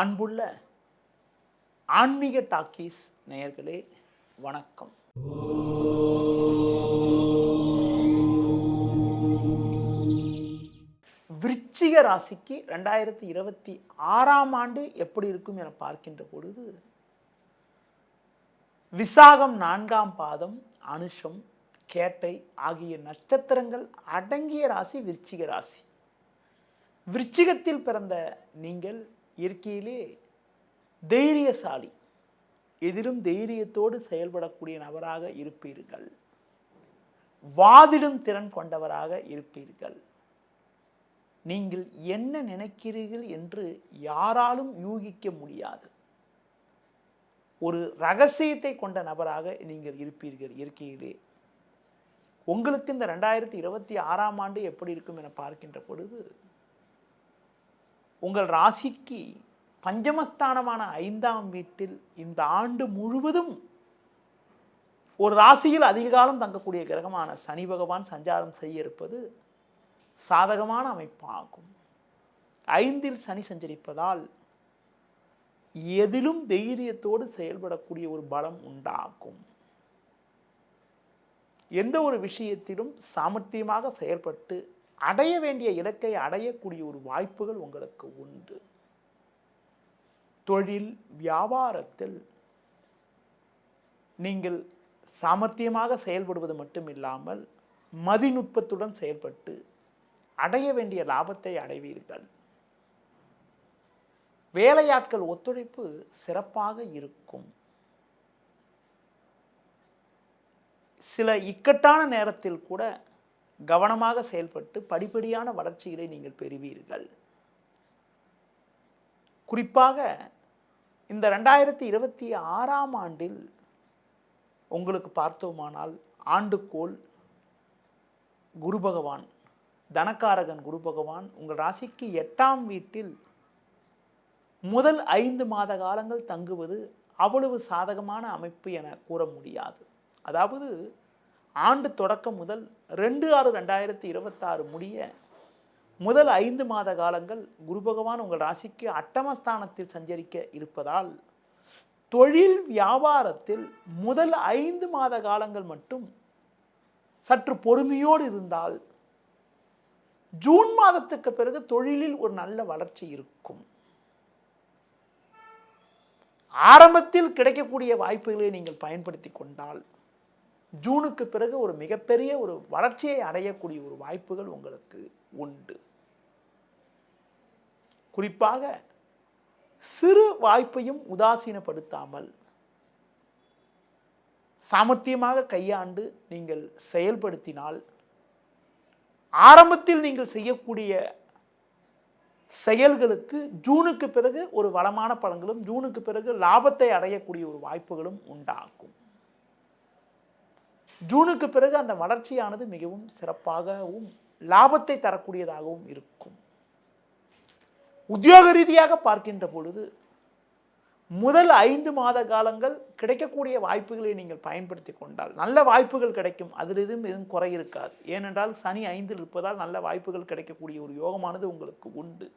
அன்புள்ள ஆன்மீக டாக்கீஸ் நேயர்களே வணக்கம். விருச்சிக ராசிக்கு ரெண்டாயிரத்தி இருபத்தி ஆறாம் ஆண்டு எப்படி இருக்கும் என பார்க்கின்ற பொழுது விசாகம் நான்காம் பாதம் அனுஷம் கேட்டை ஆகிய நட்சத்திரங்கள் அடங்கிய ராசி விருச்சிக ராசி. விருச்சிகத்தில் பிறந்த நீங்கள் இயற்கையிலே தைரியசாலி. எதிலும் தைரியத்தோடு செயல்படக்கூடிய நபராக இருப்பீர்கள். வாதிடும் திறன் கொண்டவராக இருப்பீர்கள். நீங்கள் என்ன நினைக்கிறீர்கள் என்று யாராலும் யூகிக்க முடியாது. ஒரு ரகசியத்தை கொண்ட நபராக நீங்கள் இருப்பீர்கள் இயற்கையிலே உங்களுக்கு இந்த ரெண்டாயிரத்தி இருபத்தி ஆறாம் ஆண்டு எப்படி இருக்கும் என பார்க்கின்ற பொழுது உங்கள் ராசிக்கு பஞ்சமஸ்தானமான ஐந்தாம் வீட்டில் இந்த ஆண்டு முழுவதும் ஒரு ராசியில் அதிக காலம் தங்கக்கூடிய கிரகமான சனி பகவான் சஞ்சாரம் செய்ய இருப்பது சாதகமான அமைப்பாகும். ஐந்தில் சனி சஞ்சரிப்பதால் எதிலும் தைரியத்தோடு செயல்படக்கூடிய ஒரு பலம் உண்டாகும். எந்த ஒரு விஷயத்திலும் சாமர்த்தியமாக செயல்பட்டு அடைய வேண்டிய இலக்கை அடையக்கூடிய ஒரு வாய்ப்புகள் உங்களுக்கு உண்டு. தொழில் வியாபாரத்தில் நீங்கள் சாமர்த்தியமாக செயல்படுவது மட்டும் இல்லாமல் மதிநுட்பத்துடன் செயல்பட்டு அடைய வேண்டிய லாபத்தை அடைவீர்கள். வேலையாட்கள் ஒத்துழைப்பு சிறப்பாக இருக்கும். சில இக்கட்டான நேரத்தில் கூட கவனமாக செயல்பட்டு படிப்படியான வளர்ச்சிகளை நீங்கள் பெறுவீர்கள். குறிப்பாக இந்த ரெண்டாயிரத்தி இருபத்தி ஆறாம் ஆண்டில் உங்களுக்கு பார்த்தோமானால் ஆண்டுக்கோள் குரு பகவான் தனக்காரகன் குரு பகவான் உங்கள் ராசிக்கு எட்டாம் வீட்டில் முதல் ஐந்து மாத காலங்கள் தங்குவது அவ்வளவு சாதகமான அமைப்பு என கூற முடியாது. அதாவது ஆண்டு தொடக்கம் முதல் ரெண்டு ஆறு ரெண்டாயிரத்தி இருபத்தாறு முடிய முதல் ஐந்து மாத காலங்கள் குரு பகவான் உங்கள் ராசிக்கு அட்டமஸ்தானத்தில் சஞ்சரிக்க இருப்பதால் தொழில் வியாபாரத்தில் முதல் ஐந்து மாத காலங்கள் மட்டும் சற்று பொறுமையோடு இருந்தால் ஜூன் மாதத்துக்கு பிறகு தொழிலில் ஒரு நல்ல வளர்ச்சி இருக்கும். ஆரம்பத்தில் கிடைக்கக்கூடிய வாய்ப்புகளை நீங்கள் பயன்படுத்தி கொண்டால் ஜூனுக்கு பிறகு ஒரு மிகப்பெரிய ஒரு வளர்ச்சியை அடையக்கூடிய ஒரு வாய்ப்புகள் உங்களுக்கு உண்டு. குறிப்பாக சிறு வாய்ப்பையும் உதாசீனப்படுத்தாமல் சாமர்த்தியமாக கையாண்டு நீங்கள் செயல்படுத்தினால் ஆரம்பத்தில் நீங்கள் செய்யக்கூடிய செயல்களுக்கு ஜூனுக்கு பிறகு ஒரு வளமான பலன்களும் ஜூனுக்கு பிறகு லாபத்தை அடையக்கூடிய ஒரு வாய்ப்புகளும் உண்டாகும். ஜூனுக்கு பிறகு அந்த வளர்ச்சியானது மிகவும் சிறப்பாகவும் லாபத்தை தரக்கூடியதாகவும் இருக்கும். உத்தியோக ரீதியாக பார்க்கின்ற பொழுது முதல் ஐந்து மாத காலங்கள் கிடைக்கக்கூடிய வாய்ப்புகளை நீங்கள் பயன்படுத்தி கொண்டால் நல்ல வாய்ப்புகள் கிடைக்கும். அதில் எதுவும் எதுவும் குறை இருக்காது. ஏனென்றால் சனி ஐந்தில் இருப்பதால் நல்ல வாய்ப்புகள் கிடைக்கக்கூடிய ஒரு யோகமானது உங்களுக்கு உண்டு.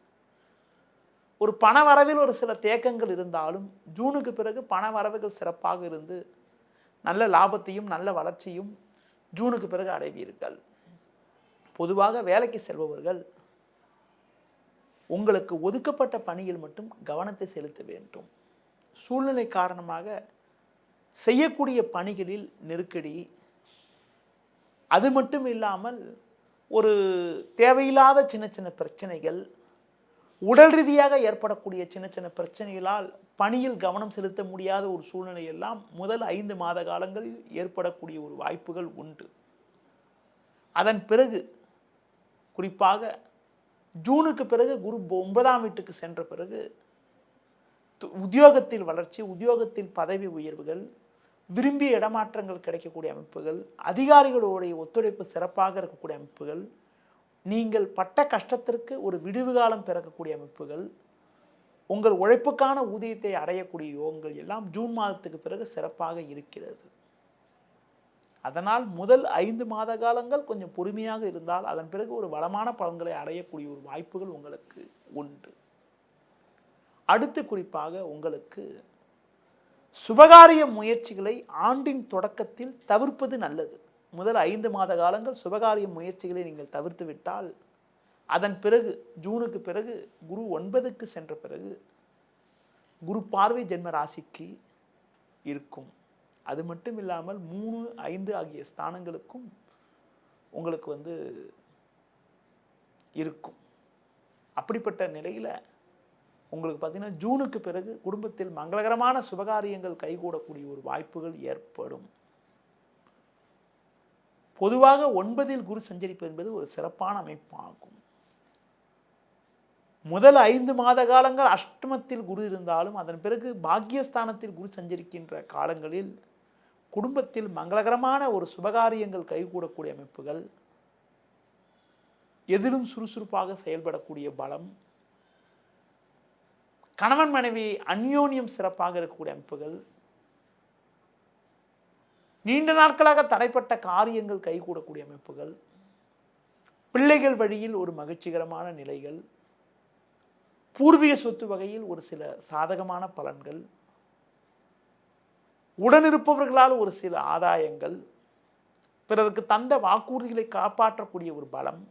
ஒரு பண வரவில் ஒரு சில தேக்கங்கள் இருந்தாலும் ஜூனுக்கு பிறகு பண வரவுகள் சிறப்பாக இருந்து நல்ல லாபத்தையும் நல்ல வளர்ச்சியும் ஜூனுக்கு பிறகு அடைவீர்கள். பொதுவாக வேலைக்கு செல்பவர்கள் உங்களுக்கு ஒதுக்கப்பட்ட பணியில் மட்டும் கவனத்தை செலுத்த வேண்டும். சூழ்நிலை காரணமாக செய்யக்கூடிய பணிகளில் நெருக்கடி அது மட்டும் இல்லாமல் ஒரு தேவையில்லாத சின்ன சின்ன பிரச்சனைகள் உடல் ரீதியாக ஏற்படக்கூடிய சின்ன சின்ன பிரச்சனைகளால் பணியில் கவனம் செலுத்த முடியாத ஒரு சூழ்நிலை எல்லாம் முதல் ஐந்து மாத காலங்களில் ஏற்படக்கூடிய ஒரு வாய்ப்புகள் உண்டு. அதன் பிறகு குறிப்பாக ஜூனுக்கு பிறகு குரு ஒன்பதாம் வீட்டுக்கு சென்ற பிறகு உத்தியோகத்தில் வளர்ச்சி உத்தியோகத்தில் பதவி உயர்வுகள் விரும்பிய இடமாற்றங்கள் கிடைக்கக்கூடிய அமைப்புகள் அதிகாரிகளுடைய ஒத்துழைப்பு சிறப்பாக இருக்கக்கூடிய அமைப்புகள் நீங்கள் பட்ட கஷ்டத்திற்கு ஒரு விடுவு காலம் பிறக்கக்கூடிய அமைப்புகள் உங்கள் உழைப்புக்கான ஊதியத்தை அடையக்கூடிய யோகங்கள் எல்லாம் ஜூன் மாதத்துக்கு பிறகு சிறப்பாக இருக்கிறது. அதனால் முதல் ஐந்து மாத காலங்கள் கொஞ்சம் பொறுமையாக இருந்தால் அதன் பிறகு ஒரு வளமான பலன்களை அடையக்கூடிய ஒரு வாய்ப்புகள் உங்களுக்கு உண்டு. அடுத்து குறிப்பாக உங்களுக்கு சுபகாரிய முயற்சிகளை ஆண்டின் தொடக்கத்தில் தவிர்ப்பது நல்லது. முதல் ஐந்து மாத காலங்கள் சுபகாரிய முயற்சிகளை நீங்கள் தவிர்த்து விட்டால் அதன் பிறகு ஜூனுக்கு பிறகு குரு ஒன்பதுக்கு சென்ற பிறகு குரு பார்வை ஜென்ம ராசிக்கு இருக்கும். அது மட்டும் இல்லாமல் மூணு ஐந்து ஆகிய ஸ்தானங்களுக்கும் உங்களுக்கு வந்து இருக்கும். அப்படிப்பட்ட நிலையில் உங்களுக்கு பார்த்திங்கன்னா ஜூனுக்கு பிறகு குடும்பத்தில் மங்களகரமான சுபகாரியங்கள் கைகூடக்கூடிய ஒரு வாய்ப்புகள் ஏற்படும். பொதுவாக ஒன்பதில் குரு சஞ்சரிப்பது என்பது ஒரு சிறப்பான அமைப்பாகும். முதல் ஐந்து மாத காலங்கள் அஷ்டமத்தில் குரு இருந்தாலும் அதன் பிறகு பாக்கியஸ்தானத்தில் குரு சஞ்சரிக்கின்ற காலங்களில் குடும்பத்தில் மங்களகரமான ஒரு சுபகாரியங்கள் கைகூடக்கூடிய அமைப்புகள் எதிலும் சுறுசுறுப்பாக செயல்படக்கூடிய பலம் கணவன் மனைவி அந்யோன்யம் சிறப்பாக இருக்கக்கூடிய அமைப்புகள் நீண்ட நாட்களாக தடைப்பட்ட காரியங்கள் கைகூடக்கூடிய அமைப்புகள் பிள்ளைகள் வழியில் ஒரு மகிழ்ச்சிகரமான நிலைகள் பூர்வீக சொத்து வகையில் ஒரு சில சாதகமான பலன்கள் உடனிருப்பவர்களால் ஒரு சில ஆதாயங்கள் பிறருக்கு தந்த வாக்குறுதிகளை காப்பாற்றக்கூடிய ஒரு பலம்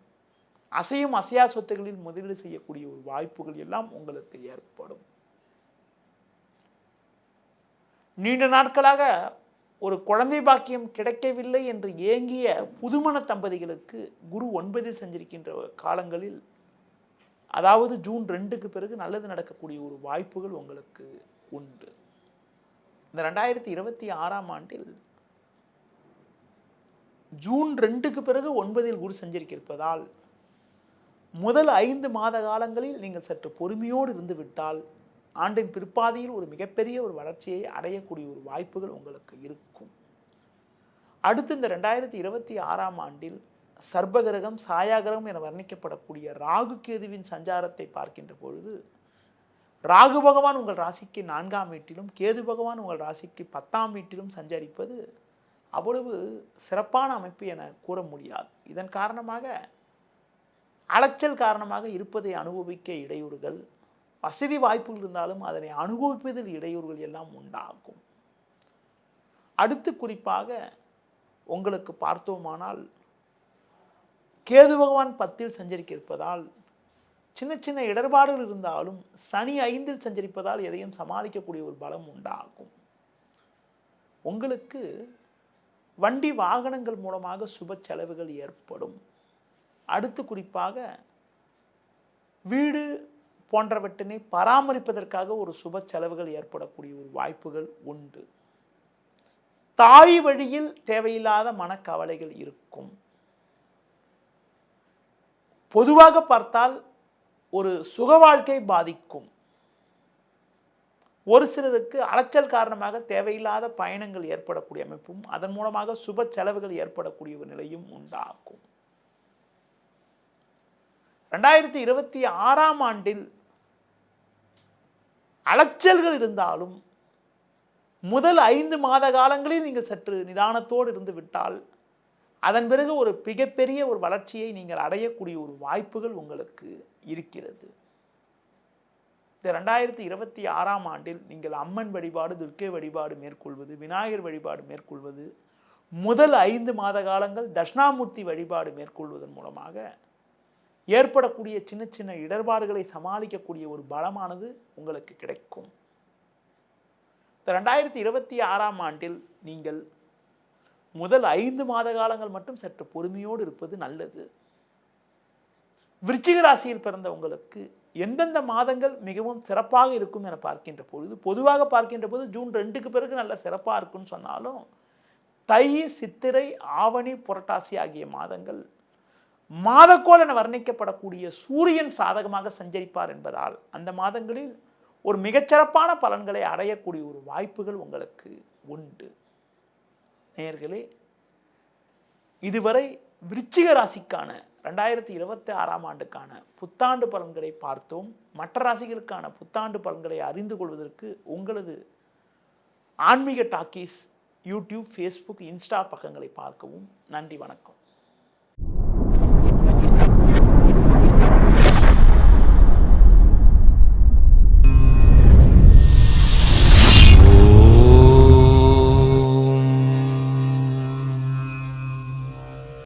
அசையும் அசையா சொத்துகளில் முதலீடு செய்யக்கூடிய ஒரு வாய்ப்புகள் எல்லாம் உங்களுக்கு ஏற்படும். நீண்ட நாட்களாக ஒரு குழந்தை பாக்கியம் கிடைக்கவில்லை என்று ஏங்கிய புதுமண தம்பதிகளுக்கு குரு ஒன்பதில் செஞ்சிருக்கின்ற காலங்களில் அதாவது ஜூன் ரெண்டுக்கு பிறகு நல்லது நடக்கக்கூடிய ஒரு வாய்ப்புகள் உங்களுக்கு உண்டு. இந்த ரெண்டாயிரத்தி இருபத்தி ஆறாம் ஆண்டில் ஜூன் ரெண்டுக்கு பிறகு ஒன்பதில் குரு சஞ்சரிக்கிருப்பதால் முதல் ஐந்து மாத காலங்களில் நீங்கள் சற்று பொறுமையோடு இருந்துவிட்டால் ஆண்டின் பிற்பாதியில் ஒரு மிகப்பெரிய ஒரு வளர்ச்சியை அடையக்கூடிய ஒரு வாய்ப்புகள் உங்களுக்கு இருக்கும். அடுத்து இந்த ரெண்டாயிரத்தி இருபத்தி ஆறாம் ஆண்டில் சர்பகிரகம் சாயாகிரகம் என வர்ணிக்கப்படக்கூடிய ராகு கேதுவின் சஞ்சாரத்தை பார்க்கின்ற பொழுது ராகு பகவான் உங்கள் ராசிக்கு நான்காம் வீட்டிலும் கேது பகவான் உங்கள் ராசிக்கு பத்தாம் வீட்டிலும் சஞ்சரிப்பது அவ்வளவு சிறப்பான அமைப்பு என கூற முடியாது. இதன் காரணமாக அலைச்சல் காரணமாக இருப்பதை அனுபவிக்க இடையூறுகள் வசதி வாய்ப்புகள் இருந்தாலும் அதனை அனுபவிப்பதில் இடையூறுகள் எல்லாம் உண்டாகும். அடுத்து குறிப்பாக உங்களுக்கு பார்த்தோமானால் கேது பகவான் பத்தில் சஞ்சரிக்க இருப்பதால் சின்ன சின்ன இடர்பாடுகள் இருந்தாலும் சனி ஐந்தில் சஞ்சரிப்பதால் எதையும் சமாளிக்கக்கூடிய ஒரு பலம் உண்டாகும். உங்களுக்கு வண்டி வாகனங்கள் மூலமாக சுப செலவுகள் ஏற்படும். அடுத்து குறிப்பாக வீடு போன்றவற்றினை பராமரிப்பதற்காக ஒரு சுப செலவுகள் ஏற்படக்கூடிய ஒரு வாய்ப்புகள் உண்டு. தாய் வழியில் தேவையில்லாத மனக்கவலைகள் இருக்கும். பொதுவாக பார்த்தால் ஒரு சுக வாழ்க்கை பாதிக்கும். ஒரு சிலருக்கு அலைச்சல் காரணமாக தேவையில்லாத பயணங்கள் ஏற்படக்கூடிய அமைப்பும் அதன் மூலமாக சுப செலவுகள் ஏற்படக்கூடிய ஒரு நிலையும் உண்டாகும். ரெண்டாயிரத்தி இருபத்தி ஆறாம் ஆண்டில் அலைச்சல்கள் இருந்தாலும் முதல் ஐந்து மாத காலங்களில் நீங்கள் சற்று நிதானத்தோடு இருந்து விட்டால் அதன் பிறகு ஒரு மிகப்பெரிய ஒரு வளர்ச்சியை நீங்கள் அடையக்கூடிய ஒரு வாய்ப்புகள் உங்களுக்கு இருக்கிறது. இந்த ரெண்டாயிரத்தி இருபத்தி ஆறாம் ஆண்டில் நீங்கள் அம்மன் வழிபாடு துர்க்கை வழிபாடு மேற்கொள்வது விநாயகர் வழிபாடு மேற்கொள்வது முதல் ஐந்து மாத காலங்கள் தட்சிணாமூர்த்தி வழிபாடு மேற்கொள்வதன் மூலமாக ஏற்படக்கூடிய சின்ன சின்ன இடர்பாடுகளை சமாளிக்கக்கூடிய ஒரு பலமானது உங்களுக்கு கிடைக்கும். இந்த ரெண்டாயிரத்தி இருபத்தி ஆறாம் ஆண்டில் நீங்கள் முதல் ஐந்து மாத காலங்கள் மட்டும் சற்று பொறுமையோடு இருப்பது நல்லது. விருச்சிக ராசியில் பிறந்த உங்களுக்கு எந்தெந்த மாதங்கள் மிகவும் சிறப்பாக இருக்கும் என பார்க்கின்ற பொழுது பொதுவாக பார்க்கின்ற போது ஜூன் ரெண்டுக்கு பிறகு நல்ல சிறப்பாக இருக்கும்னு சொன்னாலும் தை சித்திரை ஆவணி புரட்டாசி ஆகிய மாதங்கள் மாதக்கோள் என வர்ணிக்கப்படக்கூடிய சூரியன் சாதகமாக சஞ்சரிப்பார் என்பதால் அந்த மாதங்களில் ஒரு மிகச்சிறப்பான பலன்களை அடையக்கூடிய ஒரு வாய்ப்புகள் உங்களுக்கு உண்டு. நேர்களே இதுவரை விருச்சிக ராசிக்கான ரெண்டாயிரத்தி இருபத்தி ஆறாம் ஆண்டுக்கான புத்தாண்டு பலன்களை பார்த்தோம். மற்ற ராசிகளுக்கான புத்தாண்டு பலன்களை அறிந்து கொள்வதற்கு உங்களது ஆன்மீக டாக்கீஸ் யூடியூப் ஃபேஸ்புக் இன்ஸ்டா பக்கங்களை பார்க்கவும். நன்றி வணக்கம்.